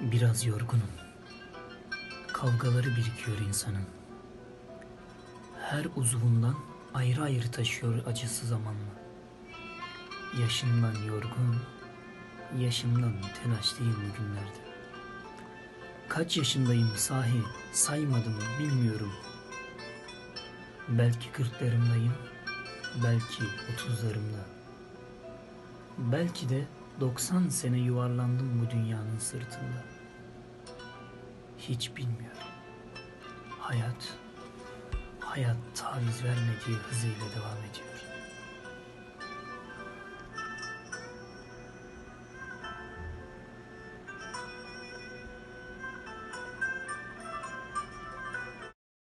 Biraz yorgunum. Kavgaları birikiyor insanın. Her uzvundan ayrı ayrı taşıyor acısı zamanla. Yaşımdan yorgun, yaşımdan telaşlıyım bugünlerde. Kaç yaşındayım sahi saymadım bilmiyorum. Belki kırklarımdayım, belki otuzlarımda. Belki de 90 sene yuvarlandım bu dünyanın sırtında. Hiç bilmiyorum. Hayat, hayat taviz vermediği hızıyla devam ediyor.